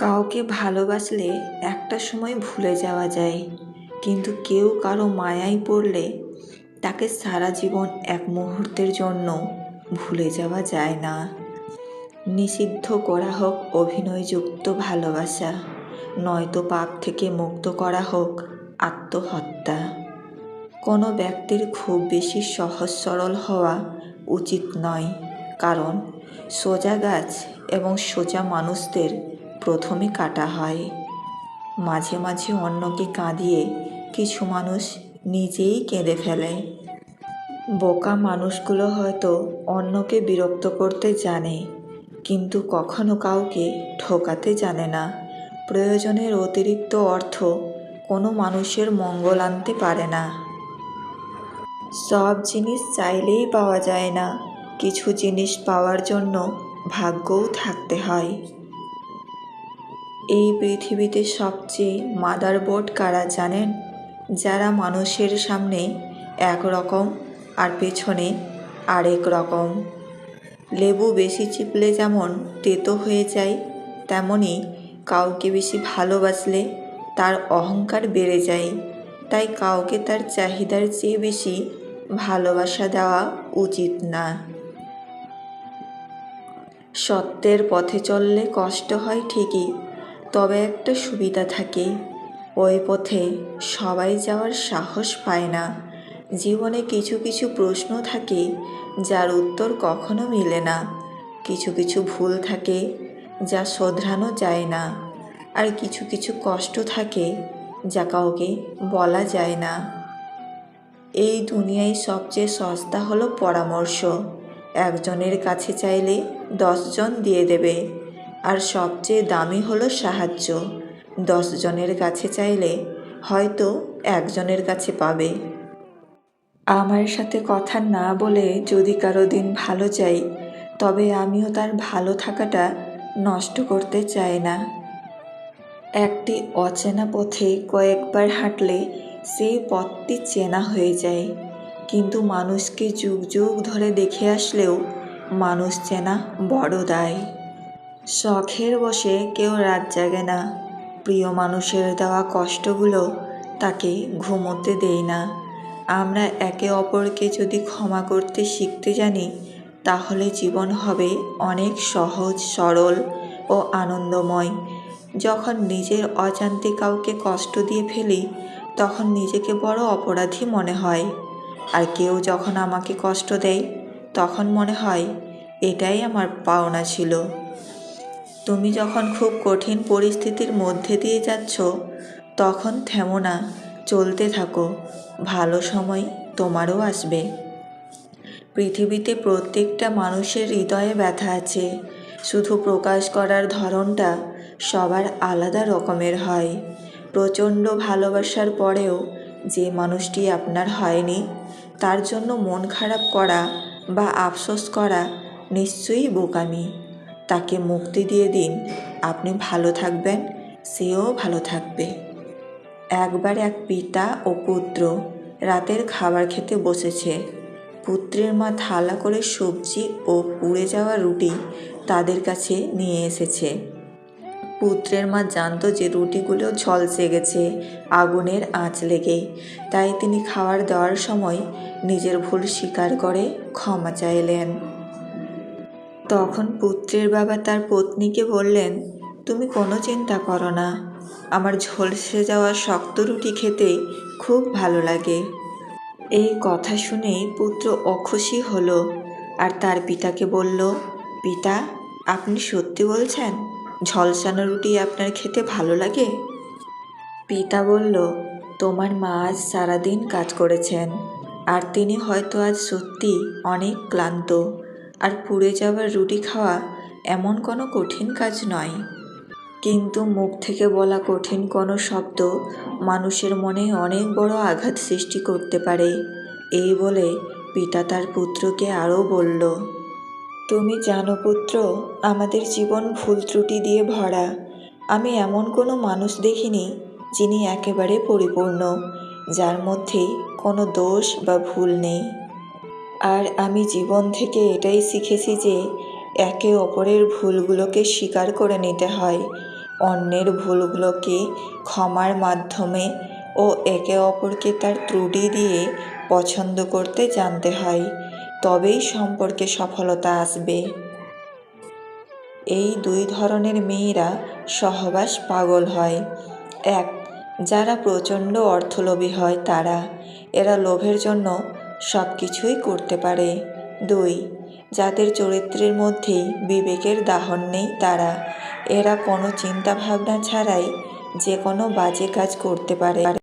কাউকে ভালোবাসলে একটা সময় ভুলে যাওয়া যায়। কিন্তু কেউ কারও মায়ায় পড়লে তাকে সারা জীবন এক মুহূর্তের জন্য ভুলে যাওয়া যায় না। নিষিদ্ধ করা হোক, অভিনয়যুক্ত ভালোবাসা, নয়তো পাপ থেকে মুক্ত করা হোক, আত্মহত্যা। কোনো ব্যক্তির খুব বেশি সহজ সরল হওয়া উচিত নয়, কারণ সোজা গাছ এবং সোজা মানুষদের প্রথমে কাটা হয়। মাঝে মাঝে অন্যকে কাঁদিয়ে কিছু মানুষ নিজেই কেঁদে ফেলে। বোকা মানুষগুলো হয়তো অন্যকে বিরক্ত করতে জানে, কিন্তু কখনো কাউকে ঠকাতে জানে না। প্রয়োজনের অতিরিক্ত অর্থ কোনো মানুষের মঙ্গল আনতে পারে না। সব জিনিস চাইলেই পাওয়া যায় না। কিছু জিনিস পাওয়ার জন্য ভাগ্যও থাকতে হয়। এই পৃথিবীতে সবচেয়ে মাদার বোর্ড কারা জানেন? যারা মানুষের সামনে এক রকম আর পেছনে আরেক রকম। লেবু বেশি চিপলে যেমন তেতো হয়ে যায়, তেমনি কাউকে বেশি ভালোবাসলে তার অহংকার বেড়ে যায়। তাই কাউকে তার চাহিদার চেয়ে বেশি ভালোবাসা দেওয়া উচিত না। সত্যের পথে চললে কষ্ট হয় ঠিকই তবে একটা সুবিধা থাকে। ওই পথে সবাই যাওয়ার সাহস পায় না। জীবনে কিছু কিছু প্রশ্ন থাকে, যার উত্তর কখনো মিলে না। কিছু কিছু ভুল থাকে, যা শোধরানো যায় না। আর কিছু কিছু কষ্ট থাকে, যা কাউকে বলা যায় না। এই দুনিয়ায় সবচেয়ে সস্তা হলো পরামর্শ। একজনের কাছে চাইলে দশজন দিয়ে দেবে। আর সবচেয়ে দামি হলো সাহায্য। দশজনের কাছে চাইলে হয়তো একজনের কাছে পাবে। আমার সাথে কথা না বলে যদি কারও দিন ভালো চাই তবে আমিও তার ভালো থাকাটা নষ্ট করতে চাই না। একটি অচেনা পথে কয়েকবার হাঁটলে সেই পথটি চেনা হয়ে যায়। কিন্তু মানুষকে যুগ যুগ ধরে দেখে আসলেও মানুষ চেনা বড় দায়। শখের বসে কেউ রাত জাগে না। প্রিয় মানুষের দেওয়া কষ্টগুলো তাকে ঘুমোতে দেয় না। আমরা একে অপরকে যদি ক্ষমা করতে শিখতে জানি, তাহলে জীবন হবে অনেক সহজ, সরল ও আনন্দময়। যখন নিজের অজান্তে কাউকে কষ্ট দিয়ে ফেলি, তখন নিজেকে বড় অপরাধী মনে হয়। আর কেউ যখন আমাকে কষ্ট দেয়, তখন মনে হয়, এটাই আমার পাওনা ছিল। তুমি যখন খুব কঠিন পরিস্থিতির মধ্যে দিয়ে যাচ্ছ, তখন থেমো না, চলতে থাকো। ভালো সময় তোমারও আসবে। পৃথিবীতে প্রত্যেকটা মানুষের হৃদয়ে ব্যথা আছে। শুধু প্রকাশ করার ধরনটা সবার আলাদা রকমের হয়। প্রচণ্ড ভালোবাসার পরেও যে মানুষটি আপনার হয়নি, তার জন্য মন খারাপ করা বা আফসোস করা নিশ্চয়ই বোকামি। তাকে মুক্তি দিয়ে দিন। আপনি ভালো থাকবেন, সেও ভালো থাকবে। একবার এক পিতা ও পুত্র রাতের খাবার খেতে বসেছে। পুত্রের মা থালা করে সবজি ও পুড়ে যাওয়া রুটি তাদের কাছে নিয়ে এসেছে। পুত্রের মা জানতো যে রুটিগুলো ঝলসে গেছে আগুনের আঁচ লেগে। তাই তিনি খাবার দেওয়ার সময় নিজের ভুল স্বীকার করে ক্ষমা চাইলেন। তখন পুত্রের বাবা তার পত্নীকে বললেন, তুমি কোনো চিন্তা করো না। আমার ঝলসে যাওয়া শক্ত রুটি খেতে খুব ভালো লাগে এই কথা শুনেই পুত্র অখুশি হলো আর তার পিতাকে বলল, পিতা, আপনি সত্যি বলছেন? ঝলসানো রুটি আপনার খেতে ভালো লাগে পিতা বলল, তোমার মা আজ সারাদিন কাজ করেছেন, আর তিনি হয়তো আজ সত্যি অনেক ক্লান্ত। আর পুড়ে যাওয়ার রুটি খাওয়া এমন কোনো কঠিন কাজ নয়। কিন্তু মুখ থেকে বলা কঠিন কোনো শব্দ মানুষের মনে অনেক বড় আঘাত সৃষ্টি করতে পারে। এই বলে পিতা তার পুত্রকে আরও বলল, তুমি জানো পুত্র, আমাদের জীবন ভুল ত্রুটি দিয়ে ভরা। আমি এমন কোনো মানুষ দেখিনি যিনি একেবারে পরিপূর্ণ, যার মধ্যে কোনো দোষ বা ভুল নেই। আর আমি জীবন থেকে এটাই শিখেছি যে একে অপরের ভুলগুলোকে স্বীকার করে নিতে হয়। অন্যের ভুলগুলোকে ক্ষমার মাধ্যমে ও একে অপরকে তার ত্রুটি দিয়ে পছন্দ করতে জানতে হয়। তবেই সম্পর্কে সফলতা আসবে। এই দুই ধরনের মেয়েরা সহবাস পাগল হয়। এক, যারা প্রচণ্ড অর্থলোভী হয় তারা। এরা লোভের জন্য সব কিছুই করতে পারে। দুই, যাদের চরিত্রের মধ্যেই বিবেকের দাহন নেই তারা। এরা কোনো চিন্তাভাবনা ছাড়াই যে কোনো বাজে কাজ করতে পারে।